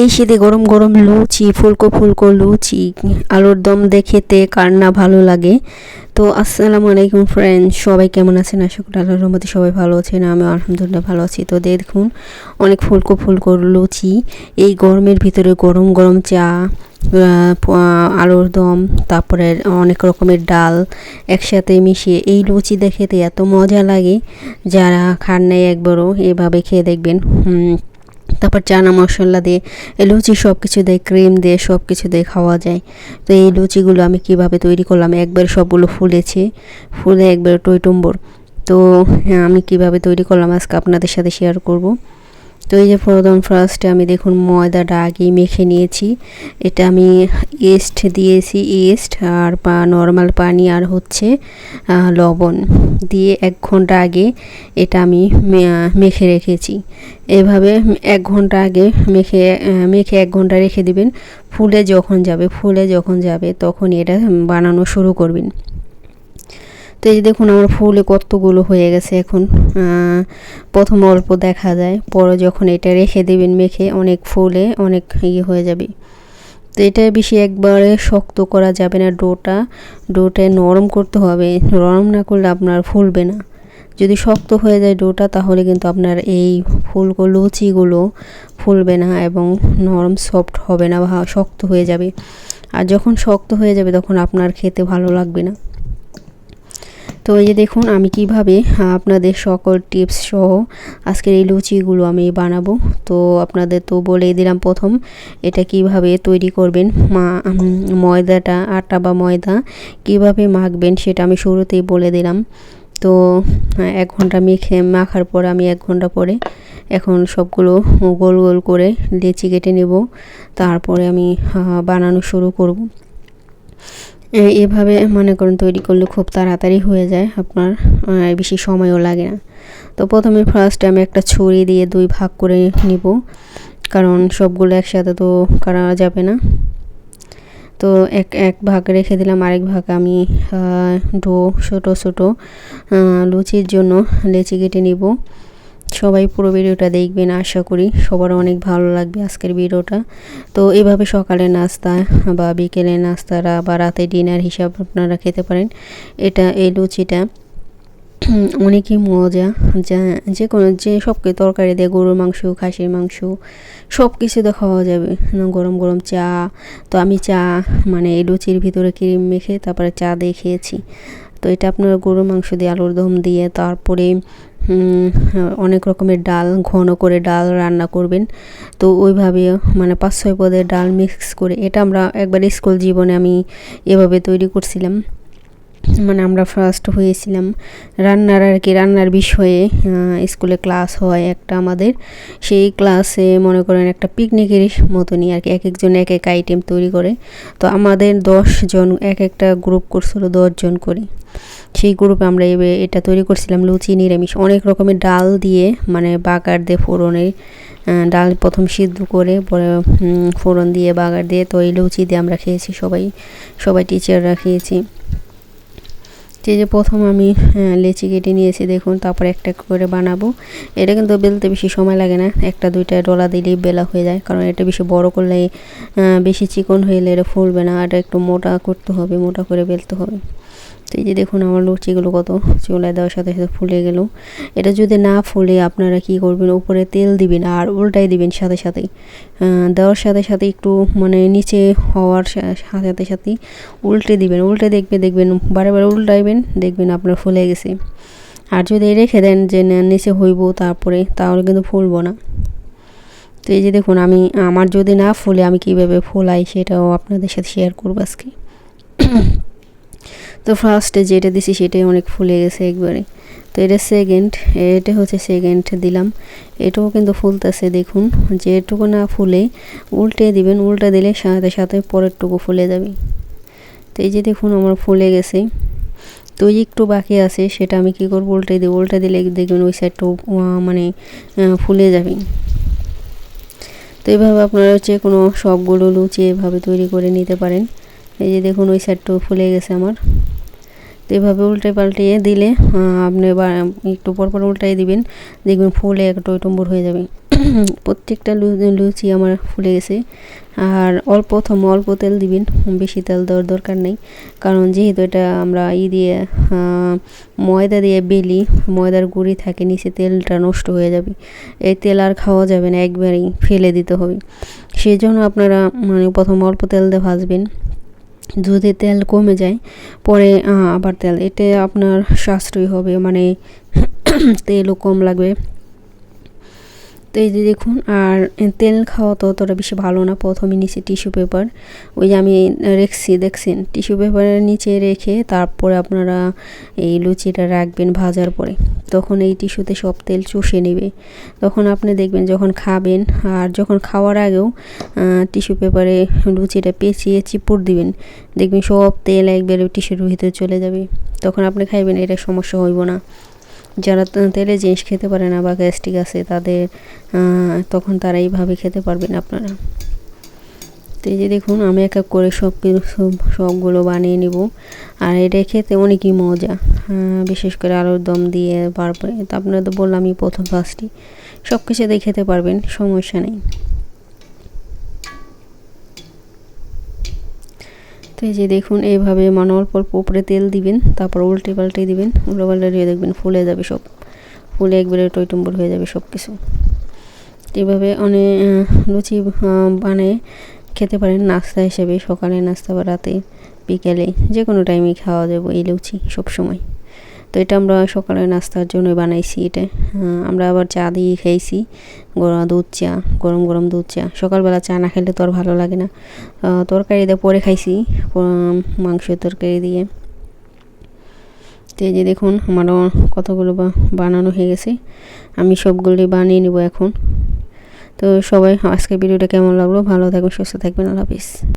এই শীতে গরম গরম লুচি, ফুলকো ফুলকো লুচি, আলুর দম দেখেতে কার না ভালো লাগে। তো আসসালামু আলাইকুম ফ্রেন্ড সবাই কেমন আছেন? আশা করি আল্লাহর রহমতে সবাই ভালো আছেন আমি আলহামদুলিল্লাহ ভালো আছি। তো দেখুন, অনেক ফুলকো ফুলকো লুচি, এই গরমের ভিতরে গরম গরম চা আলুর দম, তারপরে অনেক রকমের ডাল একসাথে মিশিয়ে এই লুচি দেখেতে এত মজা লাগে। যারা খান নেই একবারও এভাবে খেয়ে দেখবেন। তারপর চানা মশলা দিয়ে লুচি সব কিছু দেয় ক্রিম দিয়ে সব কিছু দিয়ে খাওয়া যায়। তো এই লুচিগুলো আমি কীভাবে তৈরি করলাম একবার সবগুলো ফুলেছে ফুলে একবার টইটম্বর। তো হ্যাঁ, আমি কীভাবে তৈরি করলাম আজকে আপনাদের সাথে শেয়ার করব। তো এই যে প্রথম ফার্স্টে আমি দেখুন ময়দাটা আগেই মেখে নিয়েছি। এটা আমি ইস্ট দিয়েছি ইস্ট আর পা নর্মাল পানি আর হচ্ছে লবণ। দিয়ে এক ঘণ্টা আগে এটা আমি মেখে রেখেছি। এভাবে এক ঘণ্টা আগে মেখে মেখে এক ঘণ্টা রেখে দিবেন। ফুলে যখন যাবে, ফুলে যখন যাবে, তখন এটা বানানো শুরু করবেন। তো এই দেখুন আমার ফুলে কতগুলো হয়ে গেছে এখন। প্রথম অল্প দেখা যায়, পরে যখন এটা রেখে দেবেন মেখে অনেক ফুলে অনেক ইয়ে হয়ে যাবে। তো এটা বেশি একবারে শক্ত করা যাবে না ডোটা। ডোটা নরম করতে হবে, নরম না করলে আপনার ফুলবে না। যদি শক্ত হয়ে যায় ডোটা, তাহলে কিন্তু আপনার এই ফুলগুলো লুচিগুলো ফুলবে না এবং নরম সফট হবে না বা শক্ত হয়ে যাবে। আর যখন শক্ত হয়ে যাবে, তখন আপনার খেতে ভালো লাগবে না। তো এই যে দেখুন, আমি কীভাবে আপনাদের সকল টিপস সহ আজকের এই লুচিগুলো আমি বানাবো। তো আপনাদের তো বলেই দিলাম প্রথম, এটা কীভাবে তৈরি করবেন, মা ময়দাটা, আটা বা ময়দা কীভাবে মাখবেন সেটা আমি শুরুতেই বলে দিলাম। তো এক ঘণ্টা মেখে, মাখার পর আমি এক ঘণ্টা পরে এখন সবগুলো গোল গোল করে লেচি কেটে নেব। তারপরে আমি বানানো শুরু করব। এভাবে মনে করেন তৈরি করলে খুব তাড়াতাড়ি হয়ে যায়, আপনার বেশি সময়ও লাগে না। তো প্রথমে ফার্স্টে আমি একটা ছুরি দিয়ে দুই ভাগ করে নিব, কারণ সবগুলো একসাথে তো করা যাবে না। তো এক এক ভাগ রেখে দিলাম, আরেক ভাগ আমি ডো, ছোটো ছোটো লুচির জন্য লেচি কেটে নিব। সবাই পুরো ভিডিওটা দেখবেন, আশা করি সবার অনেক ভালো লাগবে আজকের ভিডিওটা। তো এভাবে সকালে নাস্তা বা বিকেলে নাস্তারা বা রাতে ডিনার হিসাব আপনারা খেতে পারেন। এটা এই লুচিটা অনেকই মজা, যা যে কোনো যে সব তরকারি দিয়ে গরুর মাংস, খাসির মাংস সব কিছুতে খাওয়া যাবে। গরম গরম চা, তো আমি চা মানে এই লুচির ভিতরে ক্রিম মেখে তারপরে চা দিয়ে খেয়েছি। তো এটা আপনারা গরুর মাংস দিয়ে, আলুর দম দিয়ে, তারপরে অনেক রকমের ডাল, ঘন করে ডাল রান্না করবেন। তো ওইভাবে মানে পাঁচ ছয় পদের ডাল মিক্স করে, এটা আমরা একবার স্কুল জীবনে আমি এভাবে তৈরি করছিলাম। মানে আমরা ফার্স্ট হয়েছিলাম রান্নার আর কি রান্নার বিষয়ে স্কুলে ক্লাস হয় একটা আমাদের। সেই ক্লাসে মনে করেন একটা পিকনিকের মতনই আর কি এক একজন এক এক আইটেম তৈরি করে। তো আমাদের দশ জন, এক একটা গ্রুপ করছিল দশজন করে। সেই গ্রুপে আমরা এটা তৈরি করছিলাম, লুচি, নিরামিষ। অনেক রকমের ডাল দিয়ে মানে বাগার দিয়ে ফোড়নের ডাল প্রথম সিদ্ধ করে, পরে ফোড়ন দিয়ে বাগার দিয়ে, তো এই লুচি দিয়ে আমরা খেয়েছি সবাই। সবাই টিচাররা খেয়েছি। যে যে প্রথম আমি লেচি কেটে নিয়েছি, দেখুন, তারপর একটা করে বানাবো। এটা কিন্তু বেলতে বেশি সময় লাগে না, একটা, দুইটা ডলা দিলেই বেলা হয়ে যায়, কারণ এটা বেশি বড় করলে বেশি চিকন হইলে এটা ফুলবে না, আর একটু মোটা করতে হবে, মোটা করে বেলতে হবে। তো এই যে দেখুন আমার লুচিগুলো কত চুলায় দেওয়ার সাথে সাথে ফুলে গেল। এটা যদি না ফুলে আপনারা কি করবেন? উপরে তেল দিবেন আর উল্টাই দিবেন সাথে সাথেই দেওয়ার সাথে সাথে একটু মানে নিচে হওয়ার সাথে সাথে উল্টে দিবেন। উল্টে দেখবে, দেখবেন, বারে বারে উল্টাইবেন, দেখবেন আপনার ফুলে গেছে। আর যদি রেখে দেন যে নিচে হইব তারপরে তাহলে কিন্তু ফুলবো না। তো এই যে দেখুন আমি, আমার যদি না ফুলে আমি কীভাবে ফুলাই সেটাও আপনাদের সাথে শেয়ার করব আজকে। তো ফার্স্টে যেটা দিছি সেটাই অনেক ফুলে গেছে একবারে। তো এটা সেকেন্ড এটা হচ্ছে সেকেন্ড দিলাম। এটাও কিন্তু ফুলতেছে, দেখুন। যেটুকু না ফুলে, উল্টে দিবেন, উল্টে দিলে সাথে সাথে পরেরটুকু ফুলে যাবে। তো এই যে দেখুন আমার ফুলে গেছে। তো ওই একটু বাকি আছে, সেটা আমি কী করব, উল্টে দিই উল্টে দিলে দেখবেন ওই সাইডটাও মানে ফুলে যাবে। তো এইভাবে আপনারা হচ্ছে কোনো সবগুলো লুচি এভাবে তৈরি করে নিতে পারেন। এই যে দেখুন ওই সাইডটাও ফুলে গেছে আমার। তো এভাবে উল্টে পাল্টিয়ে দিলে আপনি একটু পর পর উল্টাই দিবেন, দেখবেন ফুলে একটা টম্বুর হয়ে যাবে। প্রত্যেকটা লুচি আমার ফুলে গেছে। আর অল্প, প্রথম অল্প তেল দিবেন, বেশি তেল দেওয়ার দরকার নেই। কারণ যেহেতু এটা আমরা ই দিয়ে ময়দা দিয়ে বেলি, ময়দার গুঁড়ি থাকে, নিচে তেলটা নষ্ট হয়ে যাবে। এই তেল আর খাওয়া যাবে না, একবারেই ফেলে দিতে হবে। সেই জন্য আপনারা মানে প্রথম অল্প তেল দিয়ে ভাজবেন। যদি তেল কমে যায়, পরে আবার তেল। এতে আপনার সাশ্রয় হবে মানে তেলও কম লাগবে। তো এই যে দেখুন, আর তেল খাওয়া তো অতটা বেশি ভালো না। প্রথমে নিচে টিস্যু পেপার, ওই যে আমি রেখছি, দেখছেন? টিস্যু পেপারের নিচে রেখে তারপরে আপনারা এই লুচিটা রাখবেন ভাজার পরে। তখন এই টিস্যুতে সব তেল চষে নেবে। তখন আপনি দেখবেন যখন খাবেন, আর যখন খাওয়ার আগেও টিস্যু পেপারে লুচিটা পেঁচিয়ে চিপুর দিবেন। দেখবেন সব তেল একবারে টিস্যুর ভিতরে চলে যাবে। তখন আপনি খাইবেন, এটা সমস্যা হইব না। যারা তেলে জিনিস খেতে পারে না বা গ্যাস্ট্রিক আছে, তাদের তখন তারা এইভাবে খেতে পারবেন আপনারা। তো এই যে দেখুন, আমি এক এক করে সব কিছু, সব- সবগুলো বানিয়ে নিব। আর এটা খেতে অনেকই মজা বিশেষ করে আলুর দম দিয়ে তারপরে তো আপনারা তো বললামই প্রথম ফার্স্টই সব কিছুতেই খেতে পারবেন, সমস্যা নেই। তো এই যে দেখুন, এইভাবে মানে অল্প অল্প উপরে তেল দিবেন, তারপর উল্টে পাল্টে দিবেন, উল্টো পাল্টে দিয়ে দেখবেন ফুলে যাবে সব। ফুলে একবারে টইটম্বর হয়ে যাবে সব কিছু এভাবে অনেক লুচি বানে খেতে পারেন নাস্তা হিসেবে সকালে নাস্তা বা রাতে, বিকেলে যে কোনো টাইমে খাওয়া যাবে এই লুচি সব সময় তো এটা আমরা সকালে নাস্তার জন্য বানাইছি এটা। আমরা আবার চা দিয়ে খেয়েছি। গরম দুধ চা, গরম গরম দুধ চা। সকালবেলা চা না খেলে তো আর ভালো লাগে না। তরকারি দিয়ে পরে খাইছি মাংস তরকারি দিয়ে। তো এই যে দেখুন, আমারও কতগুলো বানানো হয়ে গেছে। আমি সবগুলি বানিয়ে নিব এখন। তো সবাই, আজকের ভিডিওটা কেমন লাগল? ভালো থাকবেন, সুস্থ থাকবেন, আল্লাহ হাফিজ।